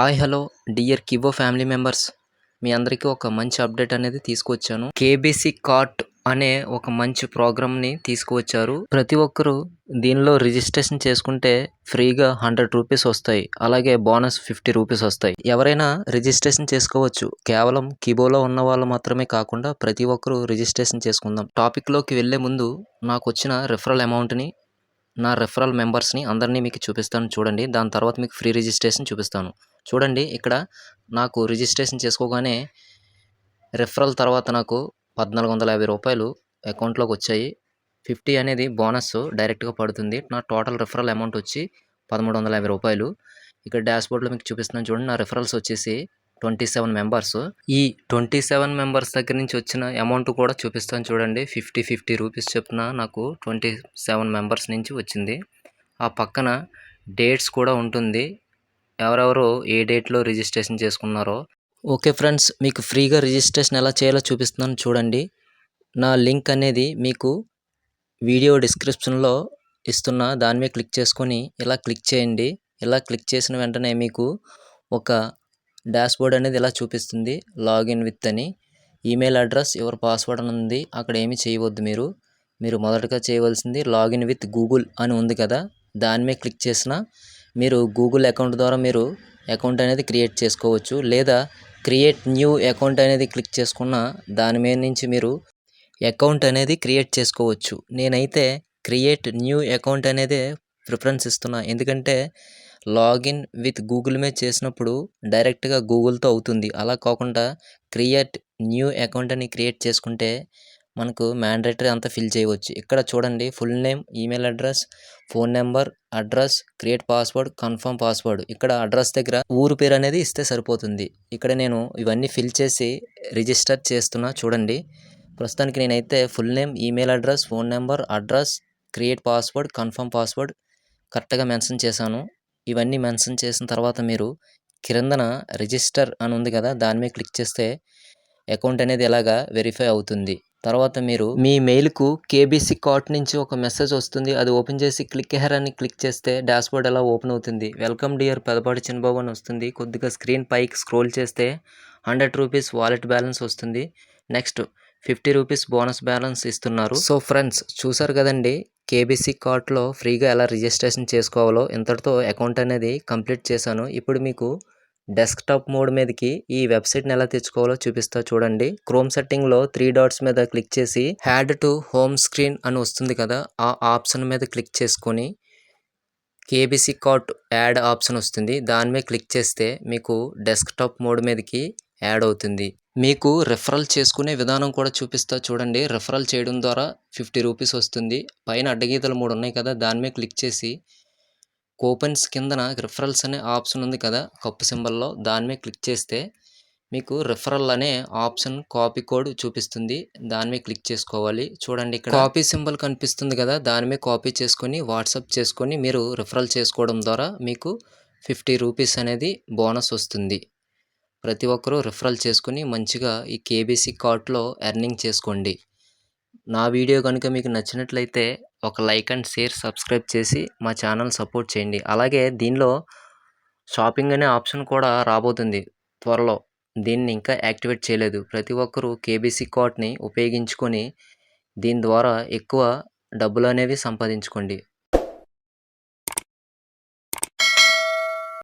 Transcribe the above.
Hi hello. Dear Kivo family members మీ అందరికీ ఒక మంచి అప్డేట్ అనేది తీసుకొచ్చాను. కేబీసీ కార్ట్ అనే ఒక మంచి ప్రోగ్రామ్ని తీసుకువచ్చారు. ప్రతి ఒక్కరూ దీనిలో రిజిస్ట్రేషన్ చేసుకుంటే ఫ్రీగా హండ్రెడ్ రూపీస్ వస్తాయి. అలాగే బోనస్ ఫిఫ్టీ రూపీస్ వస్తాయి. ఎవరైనా రిజిస్ట్రేషన్ చేసుకోవచ్చు. కేవలం కిబోలో ఉన్న వాళ్ళు మాత్రమే కాకుండా ప్రతి ఒక్కరూ రిజిస్ట్రేషన్ చేసుకుందాం. టాపిక్లోకి వెళ్ళే ముందు నాకు వచ్చిన రిఫరల్ అమౌంట్ని నా రెఫరల్ మెంబర్స్ని అందరినీ మీకు చూపిస్తాను. చూడండి. దాని తర్వాత మీకు ఫ్రీ రిజిస్ట్రేషన్ చూపిస్తాను. చూడండి ఇక్కడ నాకు రిజిస్ట్రేషన్ చేసుకోగానే రెఫరల్ తర్వాత నాకు పద్నాలుగు వందల యాభై రూపాయలు అకౌంట్లోకి వచ్చాయి. ఫిఫ్టీ అనేది బోనస్ డైరెక్ట్గా పడుతుంది. నా టోటల్ రెఫరల్ అమౌంట్ వచ్చి పదమూడు వందల యాభై రూపాయలు. ఇక్కడ డాష్బోర్డ్లో మీకు చూపిస్తున్నాను చూడండి నా రెఫరల్స్ వచ్చేసి ట్వంటీ సెవెన్ మెంబర్స్. ఈ ట్వంటీ సెవెన్ మెంబర్స్ దగ్గర నుంచి వచ్చిన అమౌంట్ కూడా చూపిస్తాను చూడండి. ఫిఫ్టీ ఫిఫ్టీ రూపీస్ చెప్పిన నాకు ట్వంటీ సెవెన్ మెంబర్స్ నుంచి వచ్చింది. ఆ పక్కన డేట్స్ కూడా ఉంటుంది. ఎవరెవరు ఏ డేట్లో రిజిస్ట్రేషన్ చేసుకున్నారో. ఓకే ఫ్రెండ్స్ మీకు ఫ్రీగా రిజిస్ట్రేషన్ ఎలా చేయాలో చూపిస్తున్నాను చూడండి. నా లింక్ అనేది మీకు వీడియో డిస్క్రిప్షన్లో ఇస్తున్న. దాని మీద క్లిక్ చేసుకొని ఇలా క్లిక్ చేయండి. ఇలా క్లిక్ చేసిన వెంటనే మీకు ఒక డాష్బోర్డ్ అనేది ఇలా చూపిస్తుంది. లాగిన్ విత్ అని. ఈమెయిల్ అడ్రస్ యువర్ పాస్వర్డ్ అని ఉంది. అక్కడ ఏమి చేయవద్దు మీరు. మీరు మొదటగా చేయవలసింది లాగిన్ విత్ గూగుల్ అని ఉంది కదా. దాని మీద క్లిక్ చేసిన మీరు గూగుల్ అకౌంట్ ద్వారా మీరు అకౌంట్ అనేది క్రియేట్ చేసుకోవచ్చు లేదా క్రియేట్ న్యూ అకౌంట్ అనేది క్లిక్ చేసుకున్న దాని మీద నుంచి మీరు అకౌంట్ అనేది క్రియేట్ చేసుకోవచ్చు. నేనైతే క్రియేట్ న్యూ అకౌంట్ అనేదే ప్రిఫరెన్స్ ఇస్తున్నా. ఎందుకంటే లాగిన్ విత్ గూగుల్ మీద చేసినప్పుడు డైరెక్ట్గా గూగుల్తో అవుతుంది. అలా కాకుండా క్రియేట్ న్యూ అకౌంట్ అని క్రియేట్ చేసుకుంటే మనకు మ్యాండేటరీ అంతా ఫిల్ చేయవచ్చు. ఇక్కడ చూడండి full name email address phone number address create password confirm password ఇక్కడ అడ్రస్ దగ్గర ఊరు పేరు అనేది ఇస్తే సరిపోతుంది. ఇక్కడ నేను ఇవన్నీ ఫిల్ చేసి రిజిస్టర్ చేస్తున్నా చూడండి. ప్రస్తుతానికి నేనైతే full name email address phone number address create password confirm password కరెక్ట్గా మెన్షన్ చేశాను. ఇవన్నీ మెన్షన్ చేసిన తర్వాత మీరు క్రిందన రిజిస్టర్ అని ఉంది కదా దాని మీద క్లిక్ చేస్తే అకౌంట్ అనేది ఎలాగా వెరిఫై అవుతుంది. తర్వాత మీరు మీ మెయిల్కు కేబీసీ కార్ట్ నుంచి ఒక మెసేజ్ వస్తుంది. అది ఓపెన్ చేసి క్లిక్ హెర్ అని క్లిక్ చేస్తే డాష్బోర్డ్ ఎలా ఓపెన్ అవుతుంది. వెల్కమ్ డియర్ పెదపాటి చిన్నబాబు అని వస్తుంది. కొద్దిగా స్క్రీన్ పైకి స్క్రోల్ చేస్తే హండ్రెడ్ రూపీస్ వాలెట్ బ్యాలెన్స్ వస్తుంది. Next fifty rupees bonus balance ఇస్తున్నారు. సో ఫ్రెండ్స్ చూసారు కదండి? కేబీసీ కార్ట్లో ఫ్రీగా ఎలా రిజిస్ట్రేషన్ చేసుకోవాలో ఇంతటితో అకౌంట్ అనేది కంప్లీట్ చేశాను. ఇప్పుడు మీకు డెస్క్టాప్ మోడ్ మీదకి ఈ వెబ్సైట్ని ఎలా తెచ్చుకోవాలో చూపిస్తా చూడండి. క్రోమ్ సెట్టింగ్లో త్రీ డాట్స్ మీద క్లిక్ చేసి హ్యాడ్ టు హోమ్ స్క్రీన్ అని వస్తుంది కదా ఆ ఆప్షన్ మీద క్లిక్ చేసుకొని కేబీసీ కార్ట్ యాడ్ ఆప్షన్ వస్తుంది. దాని మీద క్లిక్ చేస్తే మీకు డెస్క్టాప్ మోడ్ మీదకి యాడ్ అవుతుంది. మీకు రెఫరల్ చేసుకునే విధానం కూడా చూపిస్తా చూడండి. రెఫరల్ చేయడం ద్వారా ఫిఫ్టీ రూపీస్ వస్తుంది. పైన అడ్డగీతలు మూడు ఉన్నాయి కదా దాని మీద క్లిక్ చేసి కూపన్స్ కిందన రిఫరల్స్ అనే ఆప్షన్ ఉంది కదా కప్పు సింబల్లో దాని మీద క్లిక్ చేస్తే మీకు రిఫరల్ అనే ఆప్షన్ కాపీ కోడ్ చూపిస్తుంది. దాని మీద క్లిక్ చేసుకోవాలి. చూడండి ఇక్కడ కాపీ సింబల్ కనిపిస్తుంది కదా దాని మీద కాపీ చేసుకొని వాట్సాప్ చేసుకొని మీరు రిఫరల్ చేసుకోవడం ద్వారా మీకు ఫిఫ్టీ రూపీస్ అనేది బోనస్ వస్తుంది. ప్రతి ఒక్కరూ రిఫరల్ చేసుకుని మంచిగా ఈ కేబీసీ కార్ట్లో ఎర్నింగ్ చేసుకోండి. నా వీడియో కనుక మీకు నచ్చినట్లయితే ఒక లైక్ అండ్ షేర్ సబ్స్క్రైబ్ చేసి మా ఛానల్ సపోర్ట్ చేయండి. అలాగే దీనిలో షాపింగ్ అనే ఆప్షన్ కూడా రాబోతుంది త్వరలో. దీన్ని ఇంకా యాక్టివేట్ చేయలేదు. ప్రతి ఒక్కరూ కేబీసీ కార్డ్ని ఉపయోగించుకొని దీని ద్వారా ఎక్కువ డబ్బులు అనేవి సంపాదించుకోండి.